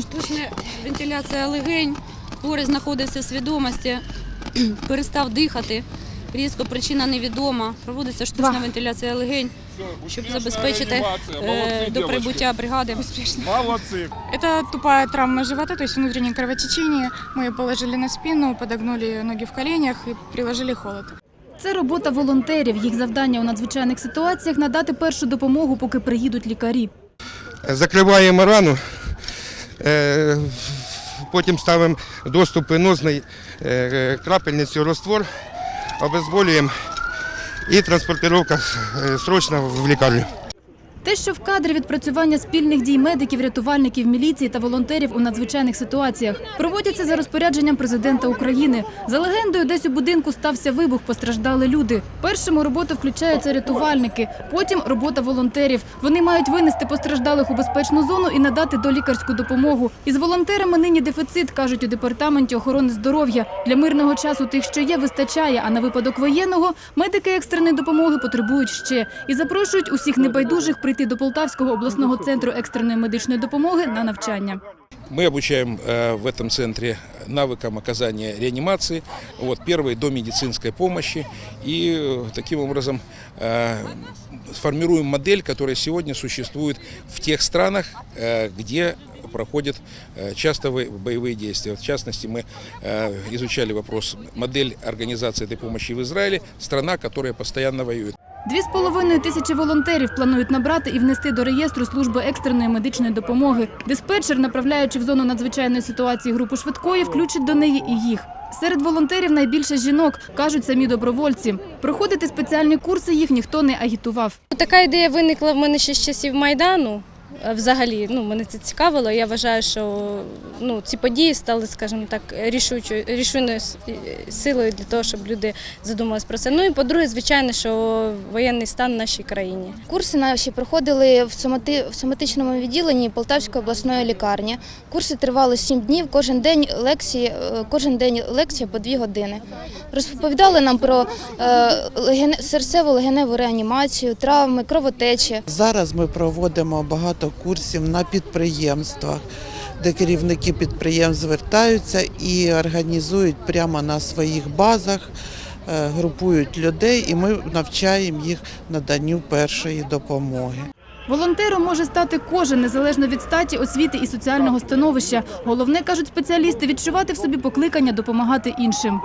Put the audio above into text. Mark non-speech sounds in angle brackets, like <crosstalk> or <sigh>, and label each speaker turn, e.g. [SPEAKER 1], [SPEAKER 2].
[SPEAKER 1] Штучна вентиляція легень, хворий знаходиться в свідомості, <clears throat> перестав дихати. Різко причина невідома. Проводиться штучна вентиляція легень, щоб забезпечити е, до прибуття бригади.
[SPEAKER 2] Молодцы.
[SPEAKER 3] Это тупая травма живота, то есть внутреннее кровотечение. Мы ее положили на спину, подогнули ноги в коленях и приложили холод.
[SPEAKER 4] Це робота волонтерів. Їх завдання у надзвичайних ситуаціях надати першу допомогу, поки приїдуть лікарі.
[SPEAKER 5] Закриваємо рану, е, потім ставимо доступ венозний е, крапельницю розтвор, обезболюємо і транспортировка е, срочно в лікарню.
[SPEAKER 4] Те, що в кадрі відпрацювання спільних дій медиків, рятувальників, міліції та волонтерів у надзвичайних ситуаціях проводяться за розпорядженням президента України. За легендою, десь у будинку стався вибух, постраждали люди. Першому роботу включаються рятувальники, потім робота волонтерів. Вони мають винести постраждалих у безпечну зону і надати долікарську допомогу. Із волонтерами нині дефіцит, кажуть у департаменті охорони здоров'я. Для мирного часу тих, що є, вистачає. А на випадок воєнного медики екстреної допомоги потребують ще і запрошують усіх небайдужих прийти до Полтавського обласного центру екстреної медичної допомоги на навчання.
[SPEAKER 6] Мы обучаем э, в этом центре навыкам оказания реанимации, вот, первой до медицинской помощи. И э, таким образом э, сформируем модель, которая сегодня существует в тех странах, э, где проходят э, часто во- боевые действия. В частности, мы э, изучали вопрос модель организации этой помощи в Израиле, страна, которая постоянно воюет.
[SPEAKER 4] Дві з половиною тисячі волонтерів планують набрати і внести до реєстру служби екстреної медичної допомоги. Диспетчер, направляючи в зону надзвичайної ситуації групу швидкої, включить до неї і їх. Серед волонтерів найбільше жінок, кажуть самі добровольці. Проходити спеціальні курси їх ніхто не агітував.
[SPEAKER 7] Така ідея виникла в мене ще з часів Майдану. Е, Взагалі, ну мене це цікавило. Я вважаю, що ну ці події стали, скажімо так, рішучою рішучою силою для того, щоб люди задумались про це. Ну і по-друге, звичайно, що воєнний стан в нашій країні.
[SPEAKER 8] Курси наші проходили в, сомати, в соматичному відділенні Полтавської обласної лікарні. Курси тривали 7 днів, кожен день лекції, е, кожен день лекція по 2 години. Розповідали нам про е, серцево-легеневу реанімацію, травми, кровотечі.
[SPEAKER 9] Зараз ми проводимо багато курсів на підприємствах, де керівники підприємств звертаються і організують прямо на своїх базах, е, групують людей, і ми навчаємо їх наданню першої допомоги.
[SPEAKER 4] Волонтером може стати кожен, незалежно від статі, освіти і соціального становища. Головне, кажуть спеціалісти, відчувати в собі покликання допомагати іншим.